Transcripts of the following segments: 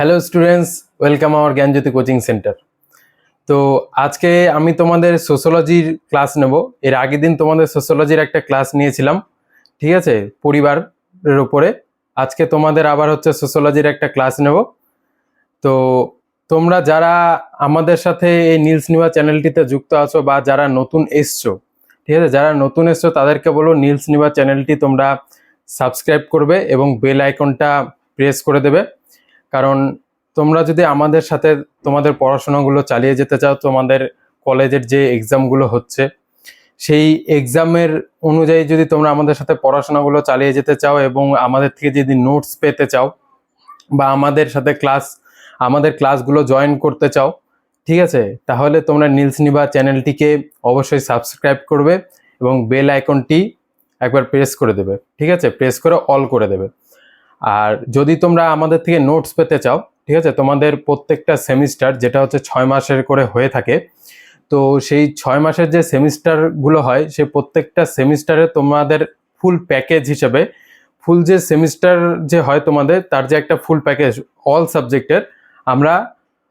Hello students welcome our Gyanjyoti coaching centre তো আজকে আমি তোমাদের সোশ্যোলজির ক্লাস নেব। এর আগের দিন তোমাদের সোশ্যোলজির একটা ক্লাস নিয়েছিলাম, ঠিক আছে? পরিবারের উপরে। আজকে তোমাদের আবার হচ্ছে সোশ্যোলজির একটা ক্লাস নেব। তো তোমরা যারা আমাদের সাথে এই নীলস নিওয়া চ্যানেলটিতে যুক্ত আছো বা যারা নতুন এসছো, ঠিক আছে? যারা নতুন এসছো, তাদেরকে বলো নীলস নিওয়া চ্যানেলটি তোমরা সাবস্ক্রাইব করবে এবং বেল আইকনটা প্রেস করে দেবে। কারণ তোমরা যদি আমাদের সাথে তোমাদের পড়াশোনাগুলো চালিয়ে যেতে চাও, তোমাদের কলেজের যে এক্সামগুলো হচ্ছে, সেই এক্সামের অনুযায়ী যদি তোমরা আমাদের সাথে পড়াশোনাগুলো চালিয়ে যেতে চাও এবং আমাদের থেকে যদি নোটস পেতে চাও বা আমাদের সাথে ক্লাস, আমাদের ক্লাসগুলো জয়েন করতে চাও, ঠিক আছে? তাহলে তোমরা নীলস নিবা চ্যানেলটিকে অবশ্যই সাবস্ক্রাইব করবে এবং বেল আইকনটি একবার প্রেস করে দেবে, ঠিক আছে? প্রেস করে অল করে দেবে। আর যদি তোমরা আমাদের থেকে নোটস পেতে চাও, ঠিক আছে? তোমাদের প্রত্যেকটা সেমিস্টার যেটা হচ্ছে ছয় মাসের করে হয়ে থাকে, তো সেই ছয় মাসের যে সেমিস্টারগুলো হয়, সে প্রত্যেকটা সেমিস্টারে তোমাদের ফুল প্যাকেজ হিসেবে ফুল যে সেমিস্টার যে হয় তোমাদের, তার যে একটা ফুল প্যাকেজ অল সাবজেক্টের আমরা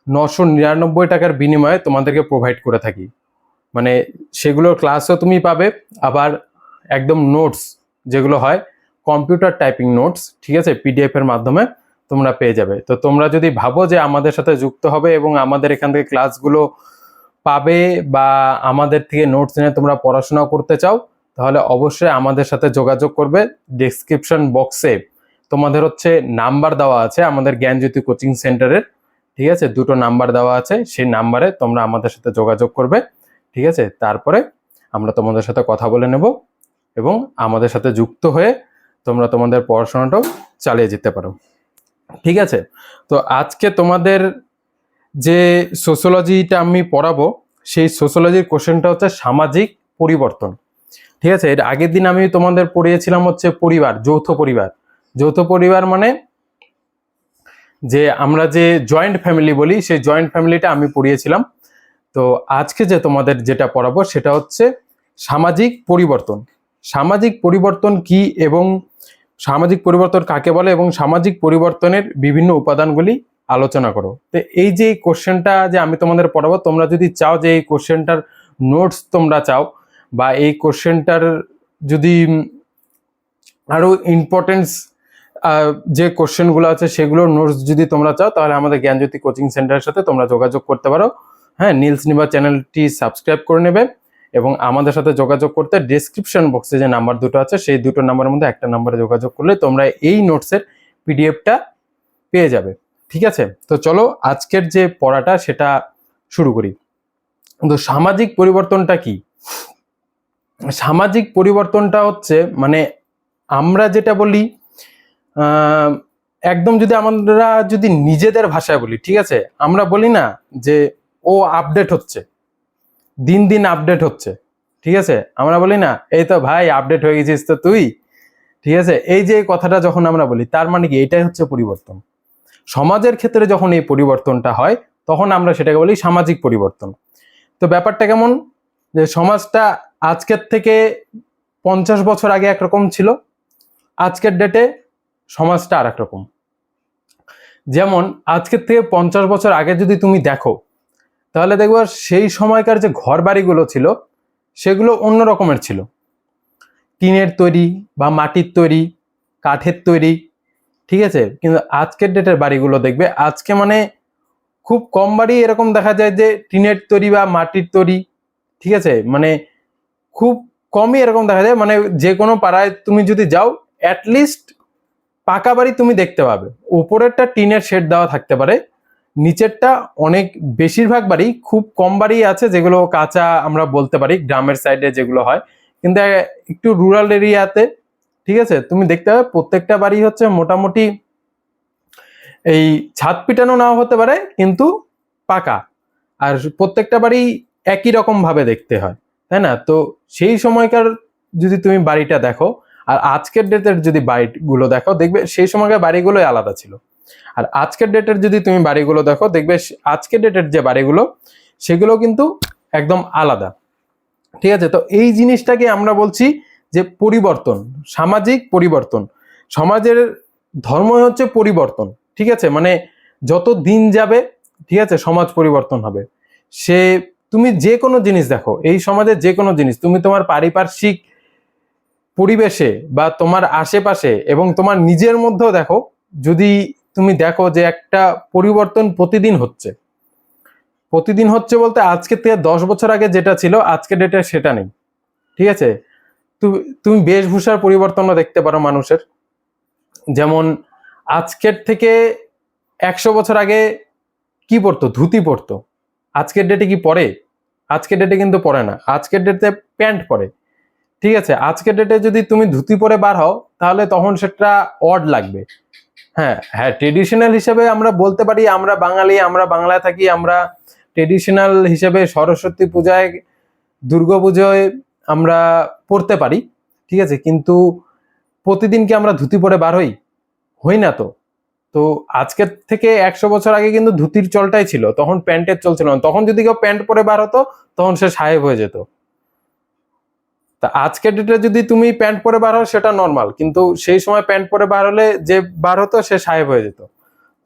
নশো নিরানব্বই টাকার বিনিময়ে তোমাদেরকে প্রোভাইড করে থাকি। মানে সেগুলোর ক্লাসও তুমি পাবে, আবার একদম নোটস যেগুলো হয় কম্পিউটার টাইপিং নোটস ঠিক আছে পিডিএফ এর মাধ্যমে তোমরা পেয়ে যাবে। তো তোমরা যদি ভাবো যে আমাদের সাথে যুক্ত হবে এবং আমাদের এখান থেকে ক্লাসগুলো পাবে বা আমাদের থেকে নোটস নিয়ে তোমরা পড়াশোনা করতে চাও, তাহলে অবশ্যই আমাদের সাথে যোগাযোগ করবে ডেসক্রিপশন বক্সে তোমাদের হচ্ছে নাম্বার দেওয়া আছে আমাদের জ্ঞানজ্যোতি কোচিং সেন্টারের ঠিক আছে, দুটো নাম্বার দেওয়া আছে, সেই নাম্বারে তোমরা আমাদের সাথে যোগাযোগ করবে, ঠিক আছে, তারপরে আমরা তোমাদের সাথে কথা বলে নেব এবং আমাদের সাথে যুক্ত হয়ে তোমরা তোমাদের পড়াশোনাটাও চালিয়ে যেতে পারো। ঠিক আছে? তো আজকে তোমাদের যে সোশ্যোলজিটা আমি পড়াবো, সেই সোশ্যোলজির কোশ্চেনটা হচ্ছে সামাজিক পরিবর্তন। ঠিক আছে? এর আগের দিন আমি তোমাদের পড়িয়েছিলাম হচ্ছে পরিবার, যৌথ পরিবার। যৌথ পরিবার মানে যে আমরা যে জয়েন্ট ফ্যামিলি বলি, সেই জয়েন্ট ফ্যামিলিটা আমি পড়িয়েছিলাম। তো আজকে যে তোমাদের যেটা পড়াবো, সেটা হচ্ছে সামাজিক পরিবর্তন। সামাজিক পরিবর্তন কি এবং সামাজিক পরিবর্তন কাকে বলে এবং সামাজিক পরিবর্তনের বিভিন্ন উপাদানগুলি আলোচনা করো। তো এই যে কোশ্চেনটা যে আমি তোমাদের পড়াবো, তোমরা যদি চাও যে এই কোশ্চেনটার নোটস তোমরা চাও বা এই কোশ্চেনটার যদি আরও ইম্পর্টেন্স যে কোশ্চেনগুলো আছে সেগুলোর নোটস যদি তোমরা চাও, তাহলে আমাদের জ্ঞানজ্যোতি কোচিং সেন্টারের সাথে তোমরা যোগাযোগ করতে পারো। হ্যাঁ নীলস নিবা চ্যানেলটি সাবস্ক্রাইব করে নেবে। এবং আমাদের সাথে যোগাযোগ করতে ডেসক্রিপশন বক্সে যে নাম্বার দুটো আছে, সেই দুটো নাম্বারের মধ্যে একটা নাম্বারে যোগাযোগ করলে তোমরা এই নোটসের পিডিএফটা পেয়ে যাবে। ঠিক আছে? তো চলো আজকের যে পড়াটা সেটা শুরু করি। তো সামাজিক পরিবর্তনটা কি? সামাজিক পরিবর্তনটা হচ্ছে মানে আমরা যেটা বলি একদম যদি আমরা যদি নিজেদের ভাষায় বলি, ঠিক আছে? আমরা বলি না যে ও আপডেট হচ্ছে। দিন দিন আপডেট হচ্ছে। ঠিক আছে? আমরা বলি, না, এই তো ভাই আপডেট হয়ে গেছিস তো তুই? ঠিক আছে? এই যে কথাটা যখন আমরা বলি, তার মানে কি? এটাই হচ্ছে পরিবর্তন। সমাজের ক্ষেত্রে যখন এই পরিবর্তনটা হয়, তখন আমরা সেটাকে বলি সামাজিক পরিবর্তন। তো ব্যাপারটা কেমন? যে সমাজটা আজকের থেকে পঞ্চাশ বছর আগে একরকম ছিল, আজকের ডেটে সমাজটা আর রকম যেমন, আজকের থেকে পঞ্চাশ বছর আগে যদি তুমি দেখো তাহলে দেখব সেই সময়কার যে ঘর বাড়িগুলো ছিল, সেগুলো অন্য রকমের ছিল। টিনের তৈরি বা মাটির তৈরি, কাঠের তৈরি, ঠিক আছে? কিন্তু আজকের ডেটের বাড়িগুলো দেখবে, আজকে মানে খুব কম বাড়ি এরকম দেখা যায় যে টিনের তৈরি বা মাটির তৈরি, ঠিক আছে? মানে খুব কমই এরকম দেখা যায় মানে যে কোনো পাড়ায় তুমি যদি যাও অ্যাটলিস্ট পাকা বাড়ি তুমি দেখতে পাবে। উপরেরটা টিনের শেড দেওয়া থাকতে পারে নিচেরটা অনেক বেশিরভাগ বাড়ি খুব কম বাড়ি আছে যেগুলো কাঁচা আমরা বলতে পারি, গ্রামের সাইডে যেগুলো হয়। কিন্তু একটু রুরাল এরিয়াতে ঠিক আছে? তুমি দেখতে পাবে প্রত্যেকটা বাড়ি হচ্ছে মোটামুটি এই ছাদ পিটানো নাও হতে পারে, কিন্তু পাকা। আর প্রত্যেকটা বাড়ি একই রকম ভাবে দেখতে হয়, তাই না? তো সেই সময়কার যদি তুমি বাড়িটা দেখো, আর আজকের ডেটের যদি বাড়িগুলো দেখো, দেখবে সেই সময়কার বাড়িগুলোই আলাদা ছিল। আর আজকের ডেটের যদি তুমি বাড়িগুলো দেখো, দেখবে আজকের ডেটের যে বাড়িগুলো, সেগুলো কিন্তু একদম আলাদা। ঠিক আছে? তো এই জিনিসটাকে আমরা বলছি যে পরিবর্তন, সামাজিক পরিবর্তন। সমাজের ধর্ম হচ্ছে পরিবর্তন। ঠিক আছে? মানে যত দিন যাবে, ঠিক আছে, সমাজ পরিবর্তন হবে। সে, তুমি যে কোনো জিনিস দেখো, এই সমাজে যে কোনো জিনিস, তুমি তোমার পারিপার্শ্বিক পরিবেশে বা তোমার আশেপাশে এবং তোমার নিজের মধ্যেও দেখো, যদি তুমি দেখো যে একটা পরিবর্তন প্রতিদিন হচ্ছে। প্রতিদিন হচ্ছে বলতে আজকে থেকে দশ বছর আগে যেটা ছিল, আজকে ডেটে সেটা নেই। ঠিক আছে? তুমি বেশভূষার পরিবর্তনও দেখতে পারো মানুষের। যেমন আজকের থেকে একশো বছর আগে কি পরতো ধুতি পরতো আজকের ডেটে কি পরে? আজকের ডেটে কিন্তু পরে না। আজকের ডেটে প্যান্ট পরে। ঠিক আছে? আজকের ডেটে যদি তুমি ধুতি পরে বার হও, তাহলে তখন সেটা অড লাগবে। হ্যাঁ হ্যাঁ ট্রেডিশনাল হিসেবে আমরা বলতে পারি আমরা বাঙালি, আমরা বাংলায় থাকি, আমরা ট্রেডিশনাল হিসেবে সরস্বতী পূজায়, দুর্গা পুজোয় আমরা পড়তে পারি, ঠিক আছে? কিন্তু প্রতিদিন কি আমরা ধুতি পরে বার হই? হই না তো। তো আজকের থেকে একশো বছর আগে কিন্তু ধুতির চলটাই ছিল, তখন প্যান্টের চল ছিল না। তখন যদি কেউ প্যান্ট পরে বার হতো, তখন সে সাহেব হয়ে যেত। তা আজকের ডেটে যদি তুমি প্যান্ট পরে বার সেটা নর্মাল কিন্তু সেই সময় প্যান্ট পরে বার হলে যে বার হতো, সে সাহেব হয়ে যেত।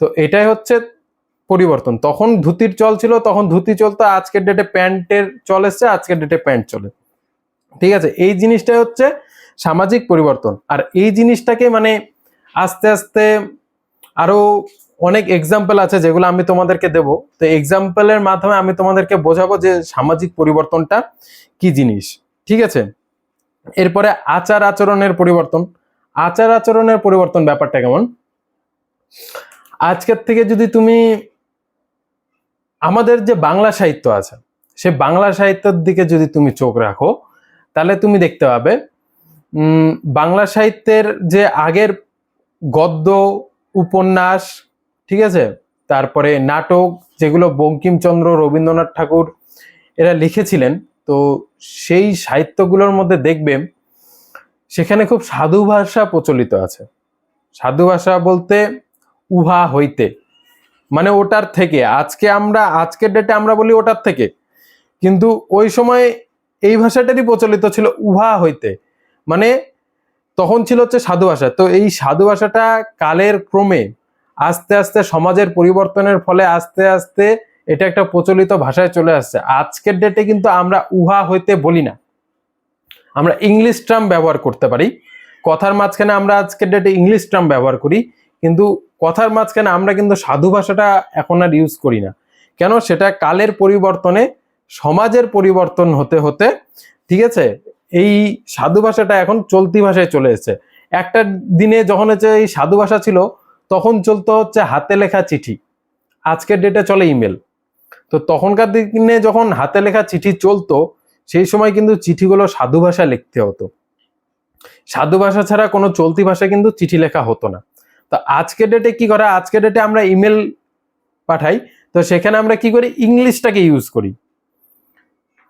তো এটাই হচ্ছে পরিবর্তন। তখন ধুতির চল ছিল, তখন ধুতি চলতো, আজকের ডেটে প্যান্টের চল এসছে, আজকের ডেটে প্যান্ট চলে। ঠিক আছে? এই জিনিসটাই হচ্ছে সামাজিক পরিবর্তন। আর এই জিনিসটাকে মানে আস্তে আস্তে আরও অনেক এক্সাম্পল আছে যেগুলো আমি তোমাদেরকে দেব। তো এক্সাম্পলের মাধ্যমে আমি তোমাদেরকে বোঝাবো যে সামাজিক পরিবর্তনটা কি জিনিস। ঠিক আছে? এরপরে আচার আচরণের পরিবর্তন। আচার আচরণের পরিবর্তন ব্যাপারটা কেমন? আজকের থেকে যদি তুমি আমাদের যে বাংলা সাহিত্য আছে, সে বাংলা সাহিত্যের দিকে যদি তুমি চোখ রাখো, তাহলে তুমি দেখতে পাবে বাংলা সাহিত্যের যে আগের গদ্য, উপন্যাস, ঠিক আছে? তারপরে নাটক, যেগুলো বঙ্কিমচন্দ্র, রবীন্দ্রনাথ ঠাকুর এরা লিখেছিলেন তো সেই সাহিত্যগুলোর মধ্যে দেখবেন সেখানে খুব সাধু ভাষা প্রচলিত আছে। সাধু ভাষা বলতে উহা হইতে। মানে ওটার থেকে, আজকে আমরা, আজকের ডেটে আমরা বলি ওটার থেকে। কিন্তু ওই সময় এই ভাষাটারই প্রচলিত ছিল উহা হইতে। মানে তখন ছিল হচ্ছে সাধু ভাষা। তো এই সাধু ভাষাটা কালের ক্রমে আস্তে আস্তে সমাজের পরিবর্তনের ফলে আস্তে আস্তে এটা একটা প্রচলিত ভাষায় চলে আসছে। আজকের ডেটে কিন্তু আমরা উহা হইতে বলি না। আমরা ইংলিশ ট্রাম ব্যবহার করতে পারি। কথার মাঝখানে আমরা আজকের ডেটে ইংলিশ ট্রাম ব্যবহার করি। কিন্তু কথার মাঝখানে আমরা কিন্তু সাধু ভাষাটা এখন আর ইউজ করি না। কেন? সেটা কালের পরিবর্তনে, সমাজের পরিবর্তন হতে হতে, ঠিক আছে? এই সাধু ভাষাটা এখন চলতি ভাষায় চলে এসেছে। একটা দিনে যখন হচ্ছে এই সাধু ভাষা ছিল, তখন চলতো হচ্ছে হাতে লেখা চিঠি। আজকের ডেটে চলে ইমেল তো তখনকার দিনে যখন হাতে লেখা চিঠি চলতো, সেই সময় কিন্তু চিঠিগুলো সাধু ভাষায় লিখতে হতো। সাধু ভাষা ছাড়া কোনো চলতি ভাষায় কিন্তু চিঠি লেখা হতো না। তো আজকের ডেটে কি করা, আজকের ডেটে আমরা ইমেল পাঠাই, তো সেখানে আমরা কি করি, ইংলিশটাকে ইউজ করি।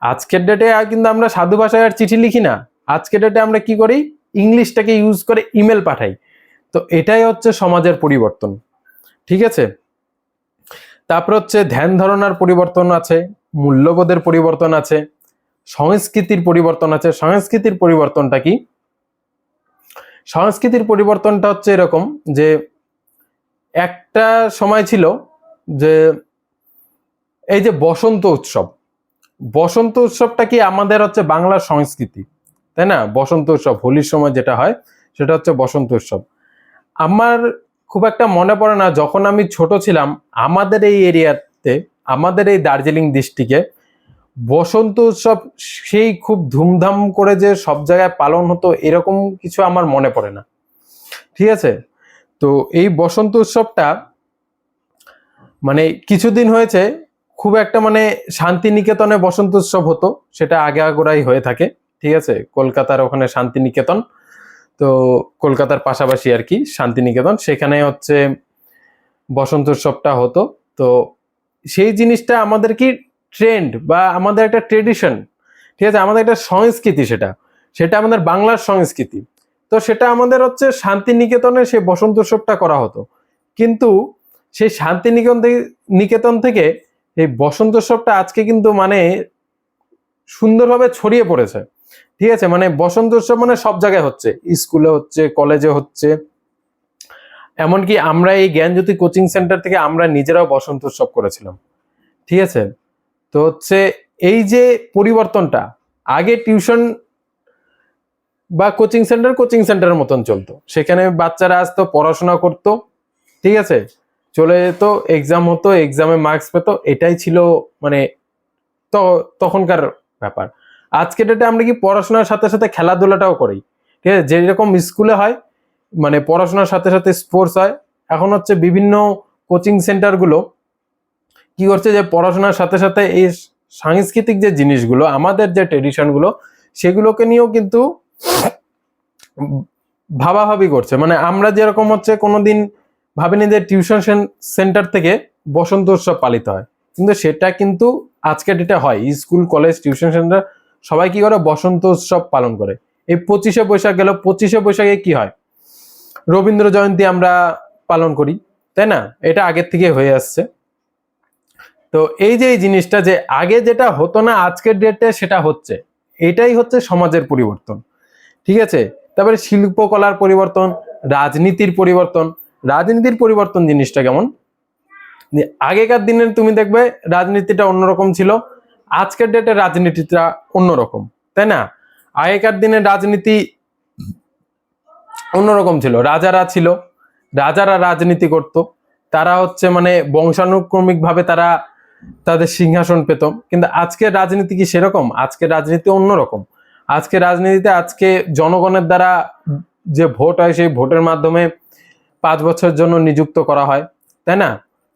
আজকের ডেটে কিন্তু আমরা সাধু ভাষায় আর চিঠি লিখি না। আজকের ডেটে আমরা কি করি, ইংলিশটাকে ইউজ করে ইমেল পাঠাই। তো এটাই হচ্ছে সমাজের পরিবর্তন। ঠিক আছে? তারপর হচ্ছে ধ্যান ধারণার পরিবর্তন আছে, মূল্যবোধের পরিবর্তন আছে, সংস্কৃতির পরিবর্তন আছে। সংস্কৃতির পরিবর্তনটা কি? সংস্কৃতির পরিবর্তনটা হচ্ছে এরকম যে একটা সময় ছিল যে এই যে বসন্ত উৎসব। বসন্ত উৎসবটা কি আমাদের হচ্ছে বাংলার সংস্কৃতি, তাই না? বসন্ত উৎসব, হোলির সময় যেটা হয়, সেটা হচ্ছে বসন্ত উৎসব। আমার খুব একটা মনে পড়ে না, যখন আমি ছোট ছিলাম, আমাদের এই এরিয়াতে, আমাদের এই দার্জিলিং ডিস্ট্রিক্টে বসন্ত উৎসব সেই খুব ধুমধাম করে যে সব জায়গায় পালন হতো, এরকম কিছু আমার মনে পড়ে না। ঠিক আছে? তো এই বসন্ত উৎসবটা মানে কিছুদিন হয়েছে, খুব একটা মানে শান্তিনিকেতনে বসন্ত উৎসব হতো, সেটা আগে আগোড়াই হয়ে থাকে। ঠিক আছে? কলকাতার ওখানে শান্তিনিকেতন। তো কলকাতার পাশাপাশি আর কি, শান্তিনিকেতন। সেখানে হচ্ছে বসন্ত উৎসবটা হতো। তো সেই জিনিসটা আমাদের কি ট্রেন্ড বা আমাদের একটা ট্রেডিশন ঠিক আছে? আমাদের একটা সংস্কৃতি সেটা। সেটা আমাদের বাংলার সংস্কৃতি। তো সেটা আমাদের হচ্ছে শান্তিনিকেতনে সেই বসন্ত উৎসবটা করা হতো। কিন্তু সেই শান্তিনিকেতন নিকেতন থেকে এই বসন্ত উৎসবটা আজকে কিন্তু মানে সুন্দরভাবে ছড়িয়ে পড়েছে। ঠিক আছে মানে বসন্ত উৎসব মানে সব জায়গায় হচ্ছে, স্কুলে হচ্ছে, কলেজে হচ্ছে। এমনকি আমরা এই জ্ঞানজ্যোতি কোচিং সেন্টার থেকে আমরা নিজেরাও বসন্ত উৎসব করেছিলাম। ঠিক আছে? তো হচ্ছে এই যে পরিবর্তনটা, আগে টিউশন বা কোচিং সেন্টার কোচিং সেন্টারের মতন চলতো। সেখানে বাচ্চারা আসতো, পড়াশোনা করতো। ঠিক আছে? চলে যেত এক্সাম হতো এক্সামে মার্কস পেতো, এটাই ছিল মানে তখনকার ব্যাপার। আজকে ডেটে আমরা কি পড়াশোনার সাথে সাথে খেলাধুলাটাও করি। ঠিক আছে? যেরকম স্কুলে হয় মানে পড়াশোনার সাথে সাথে স্পোর্টস হয়। এখন হচ্ছে বিভিন্ন কোচিং সেন্টারগুলো কি করছে যে, পড়াশোনার সাথে সাথে এই সাংস্কৃতিক যে জিনিসগুলো, আমাদের যে ট্রেডিশনগুলো সেগুলোকে নিয়েও কিন্তু ভাবাভাবি করছে। মানে আমরা যেরকম হচ্ছে কোনোদিন ভাবিনি যে টিউশন সেন্টার থেকে বসন্ত উৎসব পালিত হয়। কিন্তু সেটা কিন্তু আজকে ডেটে হয়। স্কুল কলেজ টিউশন সেন্টার সবাই কি করে? বসন্ত উৎসব পালন করে। এই পঁচিশে বৈশাখ গেল, পঁচিশে বৈশাখে কি হয়? রবীন্দ্র জয়ন্তী আমরা পালন করি, তাই না? এটা আগের থেকে হয়ে আসছে। তো এই যে এই জিনিসটা যে আগে যেটা হতো না, আজকের ডেটে সেটা হচ্ছে। এটাই হচ্ছে সমাজের পরিবর্তন। ঠিক আছে? তারপরে শিল্পকলার পরিবর্তন, রাজনীতির পরিবর্তন। রাজনীতির পরিবর্তন জিনিসটা কেমন? আগেকার দিনের তুমি দেখবে রাজনীতিটা অন্যরকম ছিল আজকের ডেটে রাজনীতিটা অন্যরকম, তাই না? আগেকার দিনে রাজনীতি অন্যরকম ছিল। রাজারা ছিল, রাজারা রাজনীতি করত। তারা হচ্ছে মানে বংশানুক্রমিক ভাবে তারা তাদের সিংহাসন পেত। কিন্তু আজকের রাজনীতি কি সেরকম? আজকের রাজনীতি অন্যরকম। আজকে রাজনীতিতে আজকে জনগণের দ্বারা যে ভোট হয়, সেই ভোটের মাধ্যমে পাঁচ বছরের জন্য নিযুক্ত করা হয়, তাই না?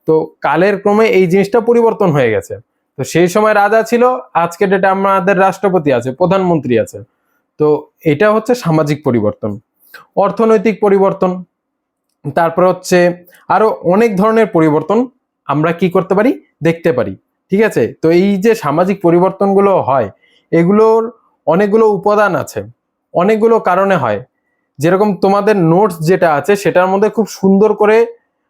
তো কালের ক্রমে এই জিনিসটা পরিবর্তন হয়ে গেছে। তো সেই সময় রাজা ছিল, আজকে ডেটে আমাদের রাষ্ট্রপতি আছে, প্রধানমন্ত্রী আছে। তো এটা হচ্ছে সামাজিক পরিবর্তন, অর্থনৈতিক পরিবর্তন, তারপর হচ্ছে আরও অনেক ধরনের পরিবর্তন আমরা কি করতে পারি? দেখতে পারি, ঠিক আছে? তো এই যে সামাজিক পরিবর্তনগুলো হয়, এগুলোর অনেকগুলো উপাদান আছে, অনেকগুলো কারণে হয়। যেরকম তোমাদের নোটস যেটা আছে, সেটার মধ্যে খুব সুন্দর করে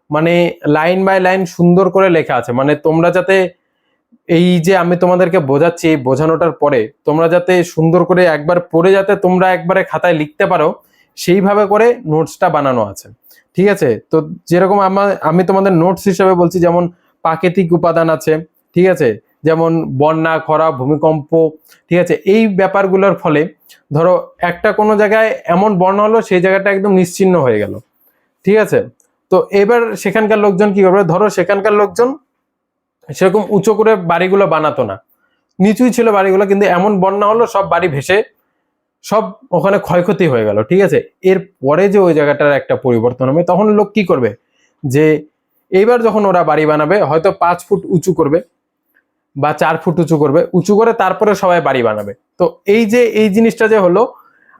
মানে লাইন বাই লাইন সুন্দর করে লেখা আছে। মানে তোমরা যাতে এই যে আমি তোমাদেরকে বোঝাচ্ছি এই বোঝানোটার পরে তোমরা যাতে সুন্দর করে একবার পড়ে যাতে তোমরা একবারে খাতায় লিখতে পারো, সেইভাবে করে নোটসটা বানানো আছে। ঠিক আছে? তো যেরকম আমার আমি তোমাদের নোটস হিসেবে বলছি, যেমন প্রাকৃতিক উপাদান আছে, ঠিক আছে? যেমন বন্যা, খরা, ভূমিকম্প, ঠিক আছে? এই ব্যাপারগুলোর ফলে ধরো একটা কোনো জায়গায় এমন বন্যা হলো, সেই জায়গাটা একদম নিশ্চিন্ন হয়ে গেল। ঠিক আছে? তো এবার সেখানকার লোকজন কি করবে? ধরো সেখানকার লোকজন সেরকম উঁচু করে বাড়িগুলো বানাতো না। নিচুই ছিল বাড়িগুলো, কিন্তু এমন বন্যা হলো সব বাড়ি ভেসে সব ওখানে ক্ষয়ক্ষতি হয়ে গেল, ঠিক আছে? এর পরে যে ওই জায়গাটার একটা পরিবর্তন হবে, তখন লোক কি করবে? যে এইবার যখন ওরা বাড়ি বানাবে, হয়তো পাঁচ ফুট উঁচু করবে বা চার ফুট উঁচু করবে, উঁচু করে তারপরে সবাই বাড়ি বানাবে। তো এই যে, এই জিনিসটা যে হলো,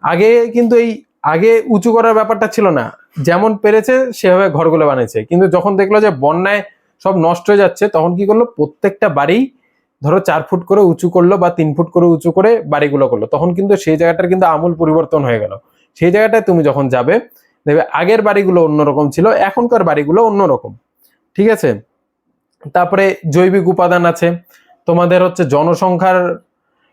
আগে কিন্তু এই, আগে উঁচু করার ব্যাপারটা ছিল না। যেমন পেরেছে, সেভাবে ঘরগুলো বানিয়েছে। কিন্তু যখন দেখল যে বন্যায় সব নষ্ট হয়ে যাচ্ছে, তখন কি করল? প্রত্যেকটা বাড়ি ধরো চার ফুট করে উঁচু করল বা তিন ফুট করে উঁচু করে বাড়িগুলো করল। তখন কিন্তু সেই জায়গাটার কিন্তু আমূল পরিবর্তন হয়ে গেল। সেই জায়গাটায় তুমি যখন যাবে, দেখবে আগের বাড়িগুলো অন্যরকম ছিল, এখনকার বাড়িগুলো অন্যরকম। ঠিক আছে? তারপরে জৈবিক উপাদান আছে। তোমাদের হচ্ছে জনসংখ্যার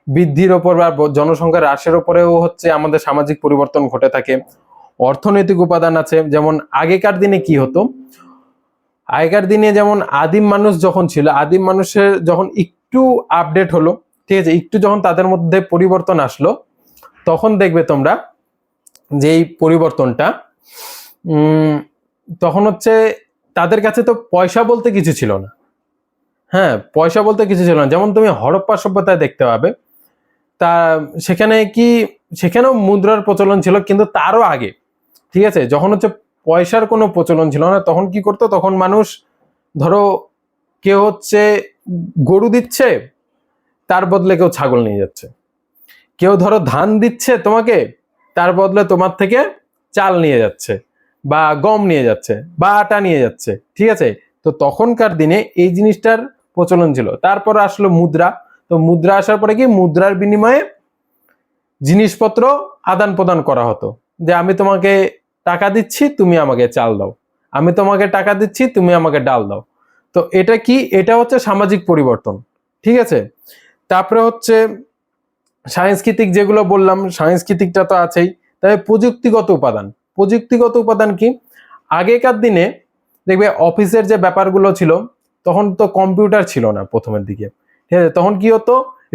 বৃদ্ধির ওপর বা জনসংখ্যার হ্রাসের ওপরেও হচ্ছে আমাদের সামাজিক পরিবর্তন ঘটে থাকে। অর্থনৈতিক উপাদান আছে। যেমন আগেকার দিনে কি হতো? আগেকার দিনে যেমন আদিম মানুষ যখন ছিল, আদিম মানুষের যখন একটু আপডেট হলো, ঠিক আছে, একটু যখন তাদের মধ্যে পরিবর্তন আসলো, তখন দেখবে তোমরা যে এই পরিবর্তনটা তখন হচ্ছে তাদের কাছে তো পয়সা বলতে কিছু ছিল না। হ্যাঁ পয়সা বলতে কিছু ছিল না। যেমন তুমি হরপ্পা সভ্যতায় দেখতে পাবে, তা সেখানে কি, সেখানেও মুদ্রার প্রচলন ছিল, কিন্তু তারও আগে, ঠিক আছে, যখন হচ্ছে পয়সার কোনো প্রচলন ছিল না। তখন কি করতো? তখন মানুষ, ধরো, কেউ হচ্ছে গরু দিচ্ছে, তার বদলে কেউ ছাগল নিয়ে যাচ্ছে। কেউ ধরো ধান দিচ্ছে তোমাকে, তার বদলে তোমার থেকে চাল নিয়ে যাচ্ছে বা গম নিয়ে যাচ্ছে বা আটা নিয়ে যাচ্ছে, ঠিক আছে? তো তখনকার দিনে এই জিনিসটার প্রচলন ছিল। তারপর আসলো মুদ্রা। তো মুদ্রা আসার পরে কি? মুদ্রার বিনিময়ে জিনিসপত্র আদান প্রদান করা হতো। যে আমি তোমাকে টাকা দিচ্ছি, তুমি আমাকে চাল দাও। আমি তোমাকে টাকা দিচ্ছি, তুমি আমাকে ডাল দাও। তো এটা কি? এটা হচ্ছে সামাজিক পরিবর্তন, ঠিক আছে? তারপরে হচ্ছে সাংস্কৃতিক যেগুলো বললাম, সাংস্কৃতিকটা তো আছেই। তবে প্রযুক্তিগত উপাদান। প্রযুক্তিগত উপাদান কি? আগেকার দিনে দেখবে অফিসের যে ব্যাপারগুলো ছিল, তখন তো কম্পিউটার ছিল না প্রথমের দিকে, ঠিক আছে? তখন কি হতো?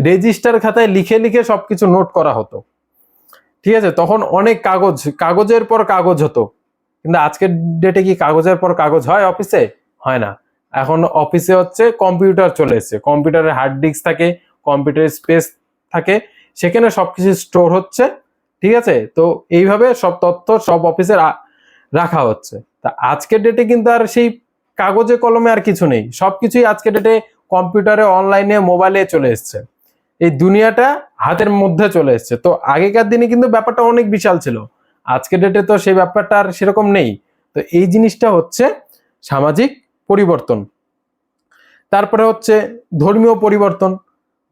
রেজিস্টার খাতায় লিখে লিখে সবকিছু নোট করা হতো। ঠিক আছে? তখন অনেক কাগজ, কাগজের পর কাগজ হতো। কিন্তু আজকের ডেটে কি কাগজের পর কাগজ হয় অফিসে হয় না। এখন অফিসে হচ্ছে কম্পিউটার চলে এসেছে। কম্পিউটারের হার্ড ডিস্ক থাকে কম্পিউটারের স্পেস থাকে, সেখানে সবকিছু স্টোর হচ্ছে, ঠিক আছে? তো এইভাবে সব তথ্য সব অফিসে রাখা হচ্ছে। তা আজকের ডেটে কিন্তু আর সেই কাগজে কলমে আর কিছু নেই। সবকিছুই আজকের ডেটে কম্পিউটারে অনলাইনে মোবাইলে চলে এসছে। এই দুনিয়াটা হাতের মধ্যে চলে এসছে। তো আগেকার দিনে কিন্তু ব্যাপারটা অনেক বিশাল ছিল। আজকের ডেটে তো সেই ব্যাপারটা আর সেরকম নেই। তো এই জিনিসটা হচ্ছে সামাজিক পরিবর্তন। তারপরে হচ্ছে ধর্মীয় পরিবর্তন।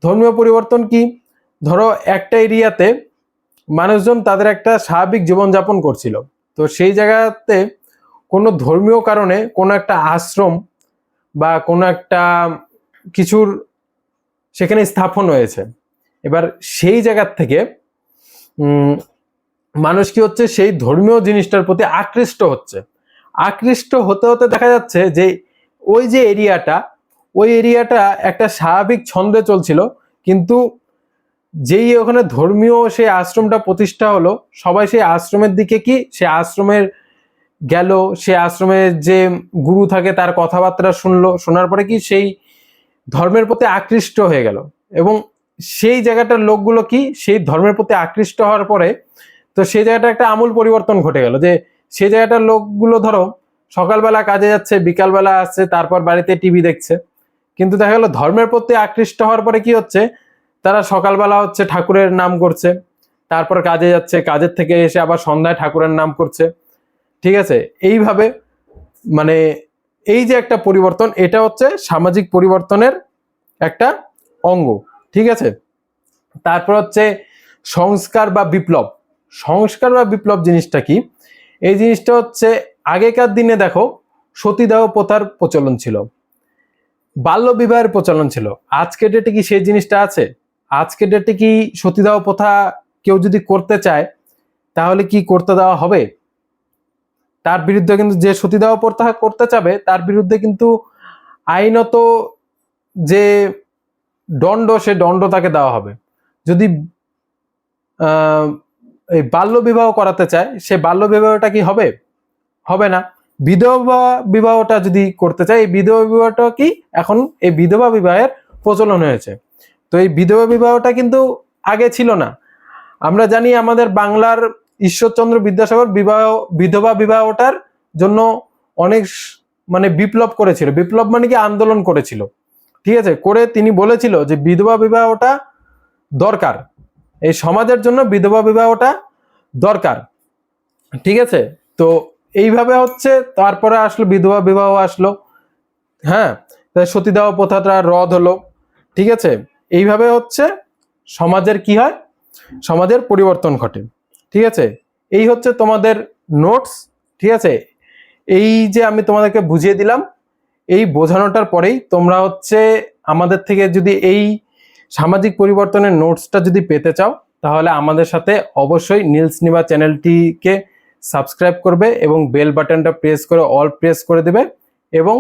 ধর্মীয় পরিবর্তন কি? ধরো একটা এরিয়াতে মানুষজন তাদের একটা স্বাভাবিক জীবনযাপন করছিল। তো সেই জায়গাতে কোনো ধর্মীয় কারণে কোনো একটা আশ্রম বা কোনো একটা কিছুর সেখানে স্থাপন হয়েছে। এবার সেই জায়গার থেকে মানুষ কি হচ্ছে? সেই ধর্মীয় জিনিসটার প্রতি আকৃষ্ট হচ্ছে। আকৃষ্ট হতে হতে দেখা যাচ্ছে যে, ওই যে এরিয়াটা, ওই এরিয়াটা একটা স্বাভাবিক ছন্দে চলছিল। কিন্তু যেই ওখানে ধর্মীয় সেই আশ্রমটা প্রতিষ্ঠা হলো, সবাই সেই আশ্রমের দিকে কি? সে আশ্রমের গেল, সে আশ্রমের যে গুরু থাকে তার কথাবার্তা শুনলো। শোনার পরে কি সেই ধর্মের প্রতি আকৃষ্ট হয়ে গেল। এবং সেই জায়গাটার লোকগুলো কি? সেই ধর্মের প্রতি আকৃষ্ট হওয়ার পরে তো সেই জায়গাটা একটা আমূল পরিবর্তন ঘটে গেল যে সেই জায়গাটার লোকগুলো ধরো সকালবেলা কাজে যাচ্ছে, বিকালবেলা আসছে, তারপর বাড়িতে টিভি দেখছে। কিন্তু দেখা গেলো ধর্মের প্রতি আকৃষ্ট হওয়ার পরে কি হচ্ছে? তারা সকালবেলা হচ্ছে ঠাকুরের নাম করছে, তারপর কাজে যাচ্ছে, কাজের থেকে এসে আবার সন্ধ্যায় ঠাকুরের নাম করছে। ঠিক আছে? এইভাবে মানে এই যে একটা পরিবর্তন, এটা হচ্ছে সামাজিক পরিবর্তনের একটা অঙ্গ, ঠিক আছে? তারপর হচ্ছে সংস্কার বা বিপ্লব। সংস্কার বা বিপ্লব জিনিসটা কি? এই জিনিসটা হচ্ছে আগেকার দিনে দেখো, সতীদাহ প্রথার প্রচলন ছিল, বাল্য বিবাহের প্রচলন ছিল। আজকের ডেটে কি সেই জিনিসটা আছে? আজকের ডেটে কি সতীদাহ প্রথা কেউ যদি করতে চায়, তাহলে কি করতে দেওয়া হবে? তার বিরুদ্ধে কিন্তু যে সতীদাহ প্রথা করতে চাবে, তার বিরুদ্ধে কিন্তু আইনত যে দণ্ড, সে দণ্ড তাকে দেওয়া হবে। যদি এই বাল্য বিবাহ করাতে চায়, সে বাল্য বিবাহটা কি হবে? হবে না। বিধবা বিবাহটা যদি করতে চায়, এই বিধবা বিবাহটা কি এখন এই বিধবা বিবাহের প্রচলন হয়েছে। তো এই বিধবা বিবাহটা কিন্তু আগে ছিল না। আমরা জানি আমাদের বাংলার ঈশ্বরচন্দ্র বিদ্যাসাগর বিবাহ, বিধবা বিবাহটার জন্য অনেক মানে বিপ্লব করেছিল। বিপ্লব মানে কি? আন্দোলন করেছিল। ঠিক আছে? করে তিনি বলেছিল যে বিধবা বিবাহটা দরকার। এই সমাজের জন্য বিধবা বিবাহটা দরকার। ঠিক আছে? তো এইভাবে হচ্ছে তারপরে আসলো, বিধবা বিবাহ আসলো। হ্যাঁ? সতীদাহ প্রথাটা রদ হলো। ঠিক আছে? এইভাবে হচ্ছে সমাজের কি হয়? সমাজের পরিবর্তন ঘটে। ঠিক আছে? এই হচ্ছে তোমাদের নোটস ঠিক আছে? এই যে আমি তোমাদেরকে বুঝিয়ে দিলাম, এই বোঝানোটার পরেই তোমরা হচ্ছে আমাদের থেকে যদি এই সামাজিক পরিবর্তনের নোটসটা যদি পেতে চাও, তাহলে আমাদের সাথে অবশ্যই নীলস নিবা চ্যানেলটিকে সাবস্ক্রাইব করবে এবং বেল বাটনটা প্রেস করে অল প্রেস করে দেবে এবং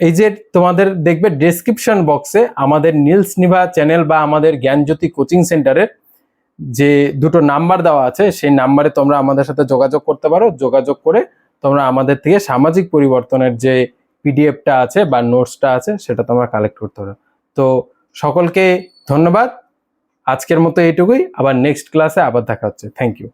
এই যে তোমাদের দেখবে ডেসক্রিপশন বক্সে আমাদের নীলস নিভা চ্যানেল বা আমাদের জ্ঞানজ্যোতি কোচিং সেন্টারের যে দুটো নাম্বার দেওয়া আছে, সেই নাম্বারে তোমরা আমাদের সাথে যোগাযোগ করতে পারো। যোগাযোগ করে তোমরা আমাদের থেকে সামাজিক পরিবর্তনের যে পিডিএফটা আছে বা নোটসটা আছে, সেটা তোমরা কালেক্ট করতে পারো। তো সকলকে ধন্যবাদ। আজকের মতো এইটুকুই। আবার নেক্সট ক্লাসে আবার দেখা হচ্ছে। Thank you